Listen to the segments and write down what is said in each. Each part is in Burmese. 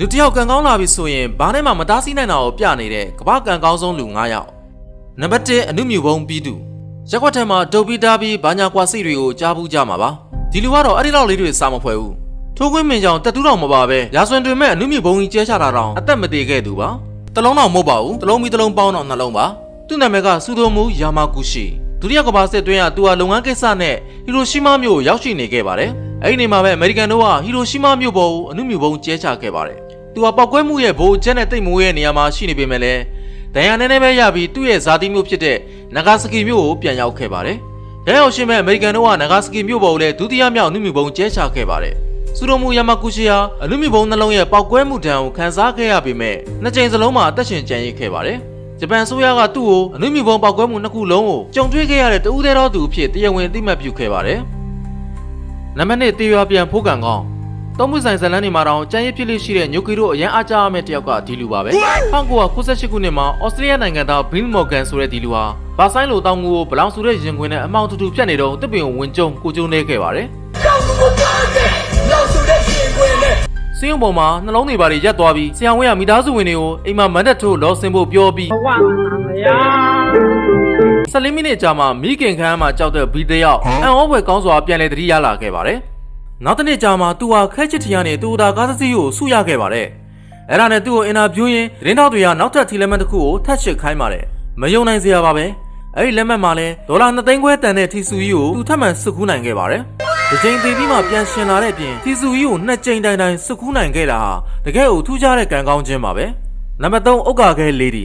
လူတစ်ယောက်ကံကောင်းလာပြီဆိုရင်ဘာနဲ့မှမတားဆီးနိုင်တာကိုပြနေတဲ့ကမ္ဘာကံကောင်းဆုံးလူ9ယောက်နံပါတ်1အနုမြူဘုံပြီးသူရက်ကွက်ထဲမှာဒုတ်ပီတာပြီးဘာညာကွာစိတ်တွေကိုကြားဘူးကြမှာပါဒီလူကတော့အဲ့ဒီလောက်လေးတွေစာမဖွဲဘူးထိုးခွင်းမင်းကြောင့်တက်တူးတော်မပါပဲရာဆွန်တွင်မဲ့အနုမြူဘုံကြီးကျဲချတာတောင်အသက်မသေးခဲ့သူပါတလုံးတော့မဟုတ်ပါဘူးတလုံးပြီးတလုံးပေါင်းတော့နှလုံးပါသူ့နာမည်ကစူဒိုမူယာမာကူရှိဒုတိယကမ္ဘာစစ်တွင်းကသူဟာလုပ်ငန်းကိစ္စနဲ့ဟီရိုရှီမာမြို့ကိုရောက်ရှိနေခဲ့ပါတယ် အဲ့ဒီနေမှာပဲအမေရိကန်တို့ကဟီရိုရှီမာမြို့ပေါ်ကိုအနုမြူဘုံကျဲချခဲ့ပါတယ်သူကပောက်ကွဲမှုရဲ့ဘိုးချက်နဲ့တိတ်မိုးရဲ့နေရာမှာရှိနေပေမဲ့လည်းဒဏ်ရာနည်းနည်းပဲရပြီးသူ့ရဲ့ဇာတိမြို့ဖြစ်တဲ့နဂါစကီမြို့ကိုပြန်ရောက်ခဲ့ပါတယ်။ရဲရောက်ရှင်မဲ့အမေရိကန်တို့ကနဂါစကီမြို့ပေါ်ကိုလည်းဒုတိယမြောက်နှုတ်မြူပုံကျဲချခဲ့ပါတယ်။စူရိုမူယာမာကူရှီယာအနုမြူပုံနှလုံးရဲ့ပောက်ကွဲမှုဒဏ်ကိုခံစားခဲ့ရပေမဲ့နှစ်ကြိမ်စလုံးမှာအသက်ရှင်ကျန်ရစ်ခဲ့ပါတယ်။ဂျပန်ဆိုရကသူ့ကိုအနုမြူပုံပောက်ကွဲမှုနှစ်ခုလုံးကိုကြုံတွေ့ခဲ့ရတဲ့တဦးသေးသောသူအဖြစ်တရားဝင်အသိမှတ်ပြုခဲ့ပါတယ်။ နံပါတ်1တေရွာပြန်ဖိုးကန်ကောင်းသုံးမှုဆိုင်ဇလန်းနေမှာတောင်ကြံရစ်ဖြစ်လို့ရှိတဲ့ညိုကီတို့အရန်အားကြရမယ့်တယောက်ကဒီလူပါပဲ1998ခုနှစ်မှာဩစတြေးလျနိုင်ငံသားဘီလ်မော်ဂန်ဆိုတဲ့ဒီလူဟာဘာဆိုင်လိုတောင်းငူကိုဘလောင်ဆိုတဲ့ရင်ခွင်နဲ့အမောင်တူတူဖြတ်နေတော့တစ်ပင်ကိုဝင်ကျုံကိုကျုံနေခဲ့ပါတယ်တောင်းကိုကားတဲ့လောက်ဆိုတဲ့ရှင်ခွင်နဲ့စင်းုံပေါ်မှာနှလုံးတွေပါတွေရက်သွားပြီးဆရာဝန်ကမိသားစုဝင်တွေကိုအိမ်မှာမန်တက်ထိုးလောဆင်းဖို့ပြောပြီးဘဝမှာမရ 14မိနစ်ကြာမှမိခင်ခန်းမှာကြောက်တဲ့ဘီတယောက်အန်ဩဘွယ်ကောင်းစွာပြန်လဲတတိရလာခဲ့ပါတယ်နောက်တစ်နေ့ကြာမှသူဟာခဲချစ်ထီယာနဲ့တူတာကားတစ်စီးကိုဆုရခဲ့ပါတယ်အဲ့ဒါနဲ့သူ့ကိုအင်တာဗျူးရင်းသတင်းတောက်တွေကနောက်ထပ်ထီလက်မှတ်တစ်ခုကိုထပ်ချစ်ခိုင်းပါတယ်မယုံနိုင်စရာပါပဲအဲ့ဒီလက်မှတ်မှာလဲဒေါ်လာ2သိန်းခွဲတန်တဲ့ထီဆူကြီးကိုသူထပ်မံစုကူးနိုင်ခဲ့ပါတယ်ဒီချိန်သေးပြီးမှပြန်ရှင်လာတဲ့အပြင်ထီဆူကြီးကိုနှစ်ကြိမ်တိုင်တိုင်စုကူးနိုင်ခဲ့တာဟာတကယ်ကိုထူးခြားတဲ့ကံကောင်းခြင်းပါပဲနံပါတ်3ဥက္ကာခဲလေဒီ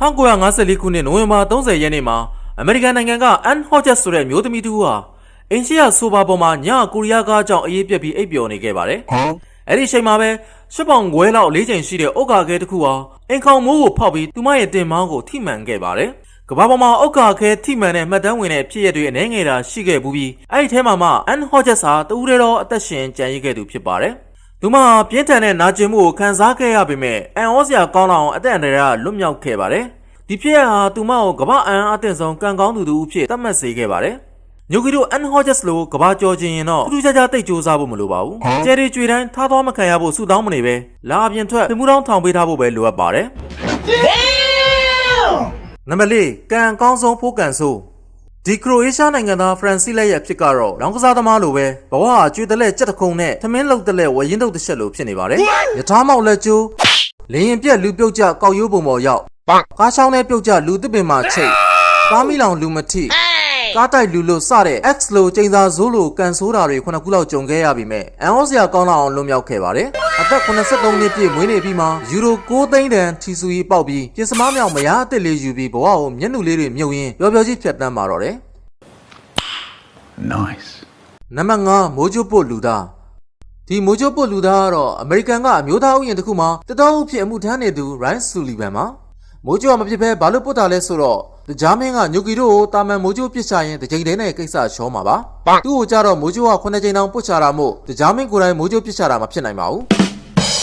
1954ခုနှစ်နိုဝင်ဘာ30ရက်နေ့မှာအမေရိကန်နိုင်ငံကအန်ဟော့ဂျက်ဆိုတဲ့မျိုးသမီးတူဟာအင်ရှိယာဆိုဘာပေါ်မှာညကိုရီးယားကားကြောင့်အေးပြက်ပြီးအိပ်ပျော်နေခဲ့ပါတယ်။အဲ့ဒီအချိန်မှာပဲရှစ်ပေါင်ခွဲလောက်လေးချိန်ရှိတဲ့ဥက္ကာခဲတစ်ခုဟာအင်ခေါင်မိုးကိုဖောက်ပြီးသူမရဲ့တင်မောင်းကိုထိမှန်ခဲ့ပါတယ်။ကဘာပေါ်မှာဥက္ကာခဲထိမှန်တဲ့မှတ်တမ်းဝင်တဲ့ဖြစ်ရပ်တွေအနေငယ်တာရှိခဲ့ဘူးပြီးအဲ့ဒီထဲမှာမှအန်ဟော့ဂျက်ဟာတူးရဲတော့အသက်ရှင်ကြံရစ်ခဲ့သူဖြစ်ပါတယ်။ သူမဟာပြင်းထန်တဲ့နာကျင်မှုကိုခံစားခဲ့ရပေမဲ့အန်ဩစရာကောင်းလောက်အောင်အသက်အန္တရာယ်ကလွတ်မြောက်ခဲ့ပါတယ်။ဒီဖြစ်ရဟာသူမကိုကမ္ဘာအန်အသင့်ဆုံးကံကောင်းသူတူအဖြစ်သတ်မှတ်စေခဲ့ပါတယ်။ညိုကီတို့အန်ဟောဂျက်စ်လိုကဘာကြော်ခြင်းရင်တော့ထူးထူးခြားခြားတိတ်ကြိုးစားဖို့မလိုပါဘူး။ကျယ်ရီကျွေတိုင်းထားသွားမခံရဖို့ဆူတောင်းမနေပဲလာအပြင်ထွက်ပြမှုတောင်းထောင်ပေးထားဖို့ပဲလိုအပ်ပါတယ်။နံပါတ်၄ကံကောင်းဆုံးဖိုးကန်ဆိုး ဒီခရိုအေးရှားနိုင်ငံသားဖရန်စီလက်ရဲ့အဖြစ်ကတော့လောင်ကစားသမားလိုပဲဘဝဟာကျွေးတဲ့လက်ကြက်တခုံနဲ့သမင်းလုတ်တဲ့လက်ဝရင်တုတ်တစ်ချက်လိုဖြစ်နေပါတယ်။ယထာမောက်လက်ကျိုးလင်းရင်ပြက်လူပြုတ်ကြကောက်ရိုးပုံပေါ်ရောက်ကားချောင်းနဲ့ပြုတ်ကြလူတစ်ပင်မှာချိတ်ကားမီလောင်လူမထိ ကားတိုက်လူလို့စတဲ့ X လိုချိန်သာဇိုးလိုကန်ဆိုးတာတွေခုနှစ်ခုလောက်ကြုံခဲ့ရပြီမဲ့အန်အောစရာကောင်းလောက်အောင်လွန်မြောက်ခဲ့ပါတယ်။အသက်83နှစ်ပြည့်မွေးနေ့ပြီးမှယူရို6သိန်းတန်ထီဆူကြီးပေါက်ပြီးပြင်စမားမြောင်မရအစ်စ်လေးယူပြီးဘဝကိုမျက်နှာလေးတွေမြုပ်ရင်းပျော်ပျော်ကြီးဖြတ်တန်းมาတော့တယ်။ Nice. နံပါတ်5မိုးချိုပုတ်လူသားဒီမိုးချိုပုတ်လူသားကတော့အမေရိကန်ကအမျိုးသားဥယျာဉ်တစ်ခုမှာတတော်ဦးဖြစ်အမှုထမ်းနေသူ Ryan Sullivan ပါမိုးချိုကမဖြစ်ဘဲဘာလို့ပုတ်တာလဲဆိုတော့ တကြားမင်းကညိုကီတို့ကိုတာမန်မိုးချိုပြစ်ချရင်တစ်ချိန်တည်းနဲ့ကိစ္စချောမှာပါသူ့ကိုကြတော့မိုးချိုက9ချိန်တောင်ပုတ်ချတာမို့တကြားမင်းကိုယ်တိုင်မိုးချိုပြစ်ချတာမဖြစ်နိုင်ပါဘူး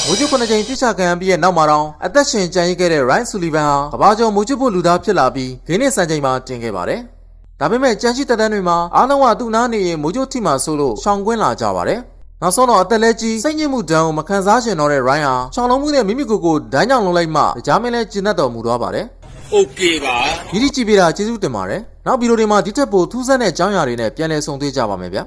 မိုးချို9ချိန်ပြစ်ချခံရပြီးရဲ့နောက်မှာတော့အသက်ရှင်ကျန်ရစ်ခဲ့တဲ့ Ryan Sullivan ဟာကဘာကျော်မိုးချိုပုတ်လူသားဖြစ်လာပြီးဂိမ်းနဲ့စံချိန်မှာတင်ခဲ့ပါတယ်ဒါပေမဲ့ကြမ်းရှိတက်တန်းတွေမှာအားလုံးကသူ့နားနေရင်မိုးချိုထိမှဆိုလို့ရှောင်ကွင်းလာကြပါတယ်။နောက်ဆုံးတော့အသက်လဲကြီးစိတ်ညစ်မှုဒဏ်ကိုမခံစားချင်တော့တဲ့ Ryan ဟာချောင်းလုံးမှုနဲ့မိမိကိုယ်ကိုဒိုင်းကြောင်လုံးလိုက်မှကြားမင်းလဲကျဉ်တ်တော်မူသွားပါတယ်။ OK ပါဒီဒီကြည့်ပေးတာကျေးဇူးတင်ပါတယ်နောက်ဗီဒီယိုတွေမှာဒီထက်ပိုထူးဆန်းတဲ့အကြောင်းအရာတွေနဲ့ပြန်လည်ဆုံတွေ့ကြပါမယ်ဗျာ